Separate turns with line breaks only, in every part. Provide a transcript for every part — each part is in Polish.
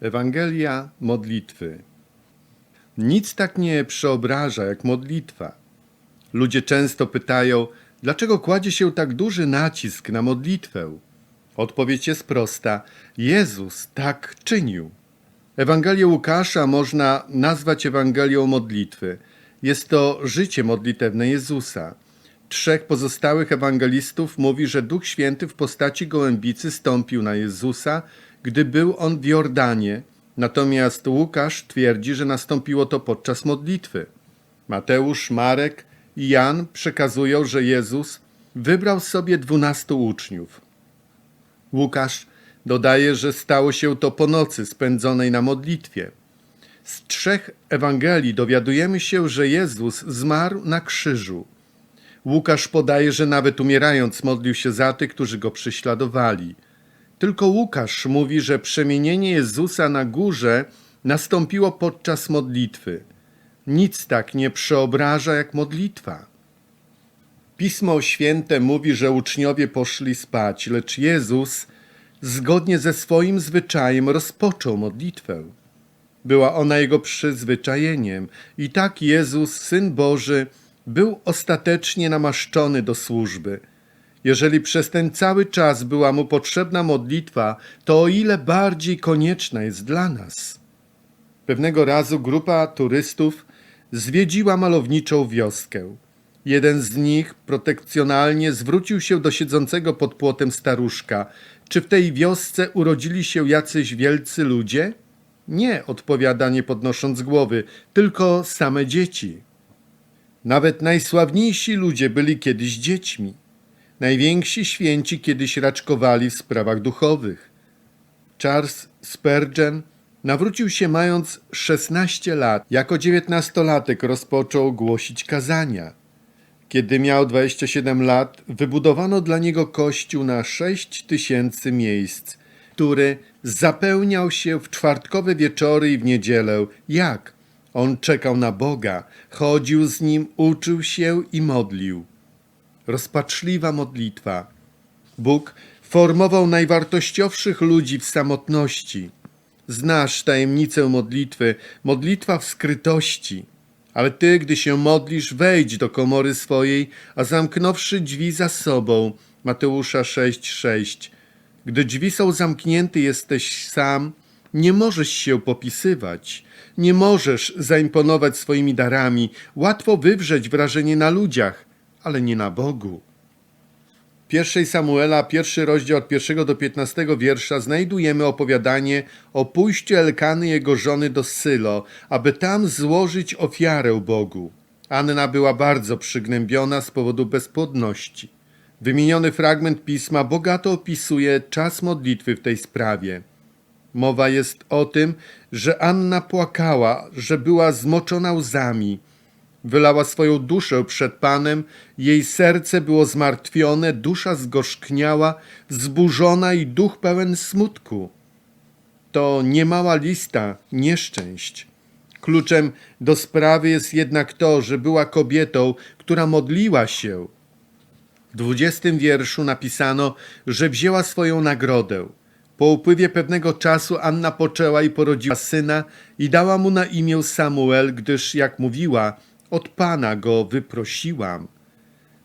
Ewangelia modlitwy. Nic tak nie przeobraża jak modlitwa. Ludzie często pytają, dlaczego kładzie się tak duży nacisk na modlitwę. Odpowiedź jest prosta: Jezus tak czynił. Ewangelię Łukasza można nazwać Ewangelią modlitwy. Jest to życie modlitewne Jezusa. Trzech pozostałych ewangelistów mówi, że Duch Święty w postaci gołębicy stąpił na Jezusa, gdy był on w Jordanie, natomiast Łukasz twierdzi, że nastąpiło to podczas modlitwy. Mateusz, Marek i Jan przekazują, że Jezus wybrał sobie dwunastu uczniów. Łukasz dodaje, że stało się to po nocy spędzonej na modlitwie. Z trzech Ewangelii dowiadujemy się, że Jezus zmarł na krzyżu. Łukasz podaje, że nawet umierając modlił się za tych, którzy go prześladowali. Tylko Łukasz mówi, że przemienienie Jezusa na górze nastąpiło podczas modlitwy. Nic tak nie przeobraża jak modlitwa. Pismo Święte mówi, że uczniowie poszli spać, lecz Jezus zgodnie ze swoim zwyczajem rozpoczął modlitwę. Była ona jego przyzwyczajeniem i tak Jezus, Syn Boży, był ostatecznie namaszczony do służby. Jeżeli przez ten cały czas była mu potrzebna modlitwa, to o ile bardziej konieczna jest dla nas. Pewnego razu grupa turystów zwiedziła malowniczą wioskę. Jeden z nich protekcjonalnie zwrócił się do siedzącego pod płotem staruszka. Czy w tej wiosce urodzili się jacyś wielcy ludzie? Nie, odpowiada nie podnosząc głowy, tylko same dzieci. Nawet najsławniejsi ludzie byli kiedyś dziećmi. Najwięksi święci kiedyś raczkowali w sprawach duchowych. Charles Spurgeon nawrócił się mając 16 lat. Jako dziewiętnastolatek rozpoczął głosić kazania. Kiedy miał 27 lat, wybudowano dla niego kościół na 6 tysięcy miejsc, który zapełniał się w czwartkowe wieczory i w niedzielę. Jak? On czekał na Boga, chodził z nim, uczył się i modlił. Rozpaczliwa modlitwa. Bóg formował najwartościowszych ludzi w samotności. Znasz tajemnicę modlitwy, modlitwa w skrytości. Ale ty, gdy się modlisz, wejdź do komory swojej, a zamknąwszy drzwi za sobą. Mateusza 6:6. Gdy drzwi są zamknięte, jesteś sam, nie możesz się popisywać, nie możesz zaimponować swoimi darami. Łatwo wywrzeć wrażenie na ludziach, ale nie na Bogu. W 1 Samuela, pierwszy rozdział od pierwszego do 15 wiersza znajdujemy opowiadanie o pójściu Elkany jego żony do Sylo, aby tam złożyć ofiarę Bogu. Anna była bardzo przygnębiona z powodu bezpłodności. Wymieniony fragment pisma bogato opisuje czas modlitwy w tej sprawie. Mowa jest o tym, że Anna płakała, że była zmoczona łzami. Wylała swoją duszę przed Panem, jej serce było zmartwione, dusza zgorzkniała, wzburzona i duch pełen smutku. To niemała lista nieszczęść. Kluczem do sprawy jest jednak to, że była kobietą, która modliła się. W dwudziestym wierszu napisano, że wzięła swoją nagrodę. Po upływie pewnego czasu Anna poczęła i porodziła syna i dała mu na imię Samuel, gdyż, jak mówiła, od Pana go wyprosiłam.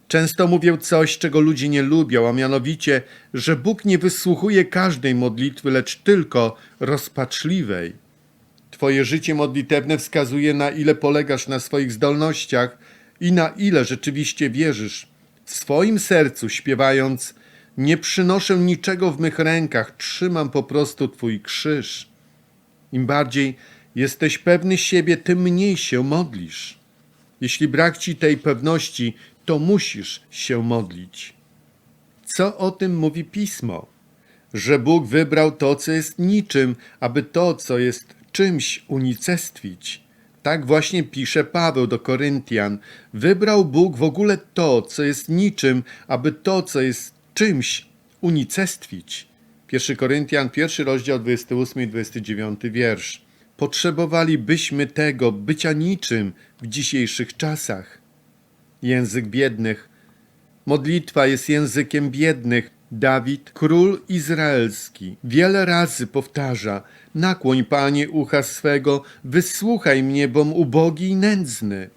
Często mówię coś, czego ludzie nie lubią, a mianowicie, że Bóg nie wysłuchuje każdej modlitwy, lecz tylko rozpaczliwej. Twoje życie modlitewne wskazuje, na ile polegasz na swoich zdolnościach i na ile rzeczywiście wierzysz. W swoim sercu śpiewając, nie przynoszę niczego w mych rękach, trzymam po prostu Twój krzyż. Im bardziej jesteś pewny siebie, tym mniej się modlisz. Jeśli brak ci tej pewności, to musisz się modlić. Co o tym mówi pismo? Że Bóg wybrał to, co jest niczym, aby to, co jest czymś, unicestwić. Tak właśnie pisze Paweł do Koryntian. Wybrał Bóg w ogóle to, co jest niczym, aby to, co jest czymś, unicestwić. 1 Koryntian, pierwszy rozdział, 28 i 29 wiersz. Potrzebowalibyśmy tego bycia niczym w dzisiejszych czasach. Język biednych. Modlitwa jest językiem biednych. Dawid, król izraelski, wiele razy powtarza: Nakłoń, panie, ucha swego, wysłuchaj mnie, bom ubogi i nędzny.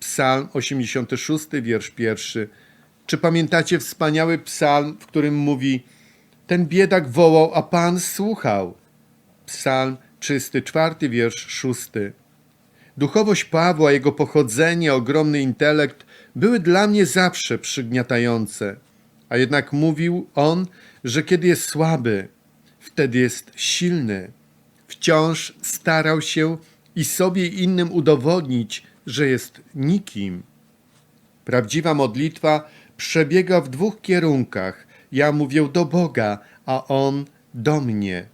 Psalm 86, wiersz pierwszy. Czy pamiętacie wspaniały psalm, w którym mówi: Ten biedak wołał, a pan słuchał? Psalm 34, wiersz szósty. Duchowość Pawła, jego pochodzenie, ogromny intelekt były dla mnie zawsze przygniatające. A jednak mówił on, że kiedy jest słaby, wtedy jest silny. Wciąż starał się i sobie i innym udowodnić, że jest nikim. Prawdziwa modlitwa przebiega w dwóch kierunkach. Ja mówię do Boga, a On do mnie.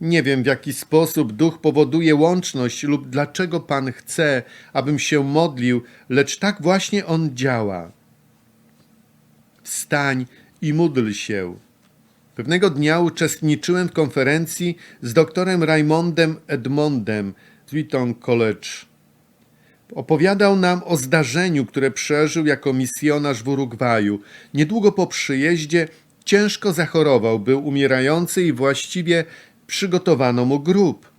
Nie wiem, w jaki sposób duch powoduje łączność lub dlaczego Pan chce, abym się modlił, lecz tak właśnie On działa. Wstań i módl się. Pewnego dnia uczestniczyłem w konferencji z doktorem Raymondem Edmondem z Wheaton College. Opowiadał nam o zdarzeniu, które przeżył jako misjonarz w Urugwaju. Niedługo po przyjeździe ciężko zachorował, był umierający i właściwie przygotowano mu grób.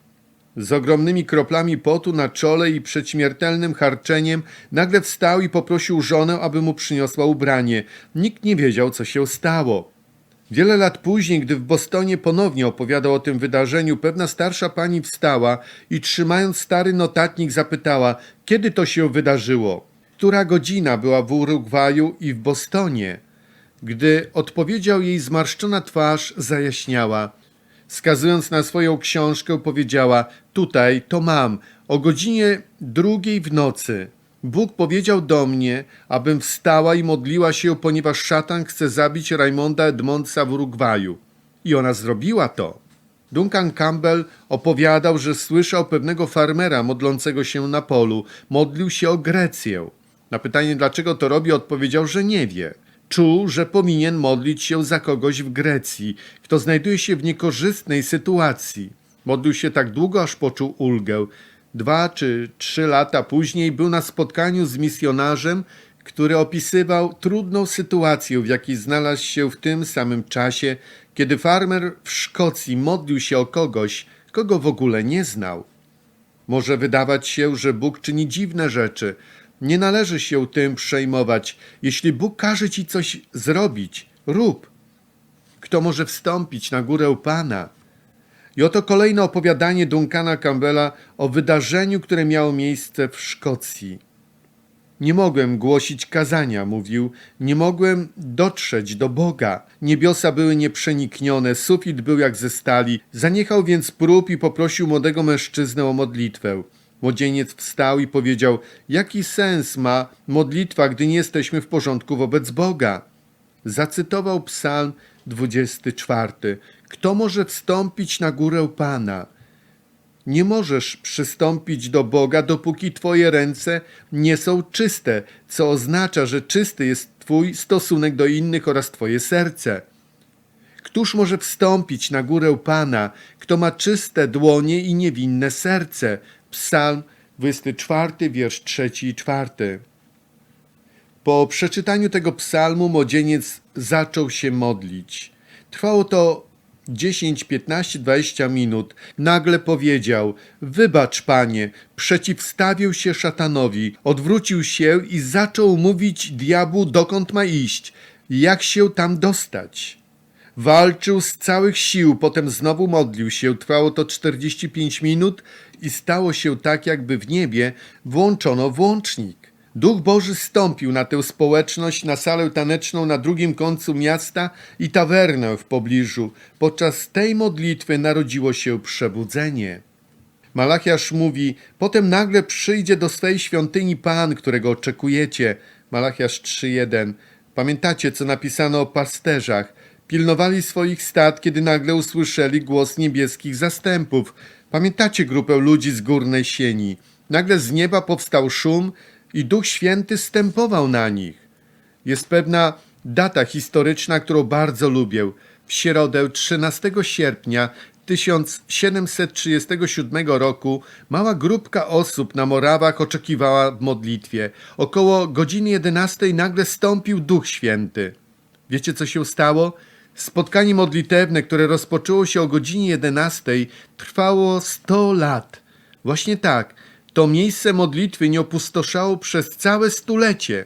Z ogromnymi kroplami potu na czole i przed śmiertelnym harczeniem nagle wstał i poprosił żonę, aby mu przyniosła ubranie. Nikt nie wiedział, co się stało. Wiele lat później, gdy w Bostonie ponownie opowiadał o tym wydarzeniu, pewna starsza pani wstała i trzymając stary notatnik zapytała, kiedy to się wydarzyło. Która godzina była w Urugwaju i w Bostonie? Gdy odpowiedział jej zmarszczona twarz, zajaśniała. Wskazując na swoją książkę, powiedziała: Tutaj to mam, o godzinie drugiej w nocy. Bóg powiedział do mnie, abym wstała i modliła się, ponieważ szatan chce zabić Raymonda Edmondsa w Urugwaju. I ona zrobiła to. Duncan Campbell opowiadał, że słyszał pewnego farmera modlącego się na polu. Modlił się o Grecję. Na pytanie, dlaczego to robi, odpowiedział, że nie wie. Czuł, że powinien modlić się za kogoś w Grecji, kto znajduje się w niekorzystnej sytuacji. Modlił się tak długo, aż poczuł ulgę. Dwa czy trzy lata później był na spotkaniu z misjonarzem, który opisywał trudną sytuację, w jakiej znalazł się w tym samym czasie, kiedy farmer w Szkocji modlił się o kogoś, kogo w ogóle nie znał. Może wydawać się, że Bóg czyni dziwne rzeczy. Nie należy się tym przejmować. Jeśli Bóg każe ci coś zrobić, rób. Kto może wstąpić na górę Pana? I oto kolejne opowiadanie Duncana Campbella o wydarzeniu, które miało miejsce w Szkocji. Nie mogłem głosić kazania, mówił, nie mogłem dotrzeć do Boga. Niebiosa były nieprzeniknione, sufit był jak ze stali. Zaniechał więc prób i poprosił młodego mężczyznę o modlitwę. Młodzieniec wstał i powiedział: Jaki sens ma modlitwa, gdy nie jesteśmy w porządku wobec Boga? Zacytował Psalm 24. Kto może wstąpić na górę Pana? Nie możesz przystąpić do Boga, dopóki Twoje ręce nie są czyste, co oznacza, że czysty jest Twój stosunek do innych oraz Twoje serce. Któż może wstąpić na górę Pana, kto ma czyste dłonie i niewinne serce? Psalm 24, wiersz 3 i 4. Po przeczytaniu tego psalmu młodzieniec zaczął się modlić. Trwało to 10, 15, 20 minut. Nagle powiedział: Wybacz, panie, przeciwstawił się szatanowi, odwrócił się i zaczął mówić diabłu, dokąd ma iść, jak się tam dostać. Walczył z całych sił, potem znowu modlił się. Trwało to 45 minut i stało się tak, jakby w niebie włączono włącznik. Duch Boży stąpił na tę społeczność, na salę taneczną na drugim końcu miasta i tawernę w pobliżu. Podczas tej modlitwy narodziło się przebudzenie. Malachiasz mówi: Potem nagle przyjdzie do swej świątyni Pan, którego oczekujecie. Malachiasz 3:1. Pamiętacie, co napisano o pasterzach? Pilnowali swoich stad, kiedy nagle usłyszeli głos niebieskich zastępów. Pamiętacie grupę ludzi z górnej sieni? Nagle z nieba powstał szum i Duch Święty stępował na nich. Jest pewna data historyczna, którą bardzo lubię. W środę 13 sierpnia 1737 roku mała grupka osób na Morawach oczekiwała w modlitwie. Około godziny 11 nagle stąpił Duch Święty. Wiecie, co się stało? Spotkanie modlitewne, które rozpoczęło się o godzinie 11, trwało 100 lat. Właśnie tak, to miejsce modlitwy nie opustoszało przez całe stulecie.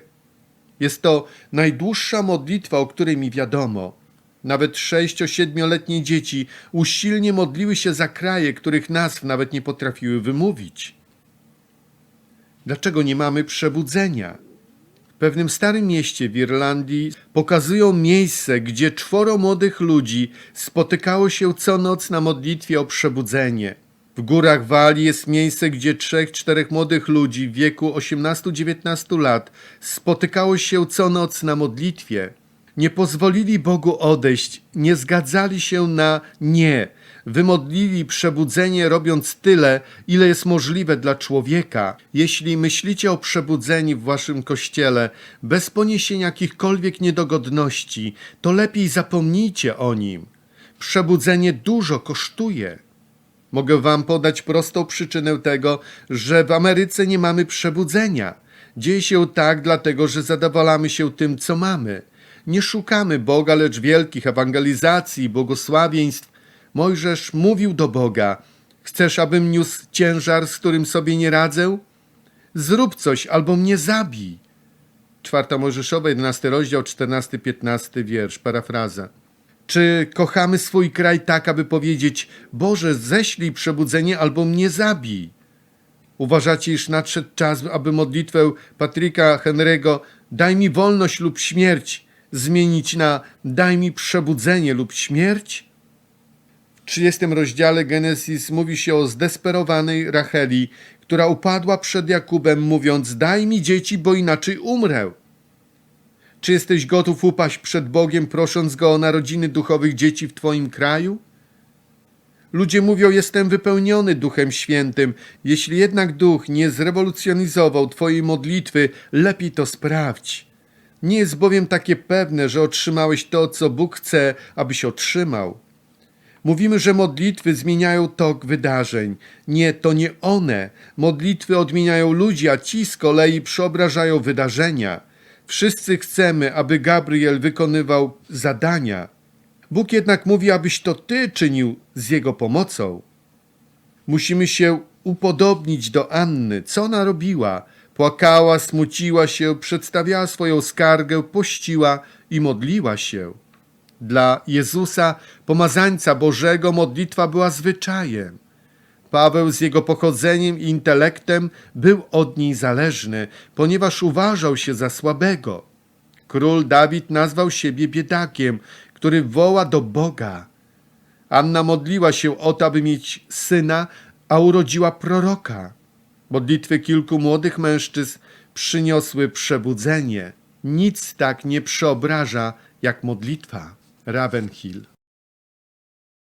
Jest to najdłuższa modlitwa, o której mi wiadomo. Nawet sześcio-siedmioletnie dzieci usilnie modliły się za kraje, których nazw nawet nie potrafiły wymówić. Dlaczego nie mamy przebudzenia? Pewnym starym mieście w Irlandii pokazują miejsce, gdzie czworo młodych ludzi spotykało się co noc na modlitwie o przebudzenie. W górach Walii jest miejsce, gdzie trzech, czterech młodych ludzi w wieku 18-19 lat spotykało się co noc na modlitwie. Nie pozwolili Bogu odejść, nie zgadzali się na nie. Wymodlili przebudzenie, robiąc tyle, ile jest możliwe dla człowieka. Jeśli myślicie o przebudzeniu w waszym kościele bez poniesienia jakichkolwiek niedogodności, to lepiej zapomnijcie o nim. Przebudzenie dużo kosztuje. Mogę wam podać prostą przyczynę tego, że w Ameryce nie mamy przebudzenia. Dzieje się tak, dlatego że zadowalamy się tym, co mamy. Nie szukamy Boga, lecz wielkich ewangelizacji, błogosławieństw. Mojżesz mówił do Boga: Chcesz, abym niósł ciężar, z którym sobie nie radzę? Zrób coś albo mnie zabij. Czwarta Mojżeszowa, 11 rozdział, 14-15 wiersz, parafraza. Czy kochamy swój kraj tak, aby powiedzieć: Boże, ześlij przebudzenie albo mnie zabij? Uważacie, iż nadszedł czas, aby modlitwę Patryka Henry'ego daj mi wolność lub śmierć zmienić na daj mi przebudzenie lub śmierć? W 30 rozdziale Genesis mówi się o zdesperowanej Racheli, która upadła przed Jakubem, mówiąc: Daj mi dzieci, bo inaczej umrę. Czy jesteś gotów upaść przed Bogiem, prosząc go o narodziny duchowych dzieci w Twoim kraju? Ludzie mówią: Jestem wypełniony Duchem Świętym. Jeśli jednak Duch nie zrewolucjonizował Twojej modlitwy, lepiej to sprawdź. Nie jest bowiem takie pewne, że otrzymałeś to, co Bóg chce, abyś otrzymał. Mówimy, że modlitwy zmieniają tok wydarzeń. Nie, to nie one. Modlitwy odmieniają ludzi, a ci z kolei przeobrażają wydarzenia. Wszyscy chcemy, aby Gabriel wykonywał zadania. Bóg jednak mówi, abyś to ty czynił z jego pomocą. Musimy się upodobnić do Anny. Co ona robiła? Płakała, smuciła się, przedstawiała swoją skargę, pościła i modliła się. Dla Jezusa, pomazańca Bożego, modlitwa była zwyczajem. Paweł z jego pochodzeniem i intelektem był od niej zależny, ponieważ uważał się za słabego. Król Dawid nazwał siebie biedakiem, który woła do Boga. Anna modliła się o to, aby mieć syna, a urodziła proroka. Modlitwy kilku młodych mężczyzn przyniosły przebudzenie. Nic tak nie przeobraża jak modlitwa. Ravenhill.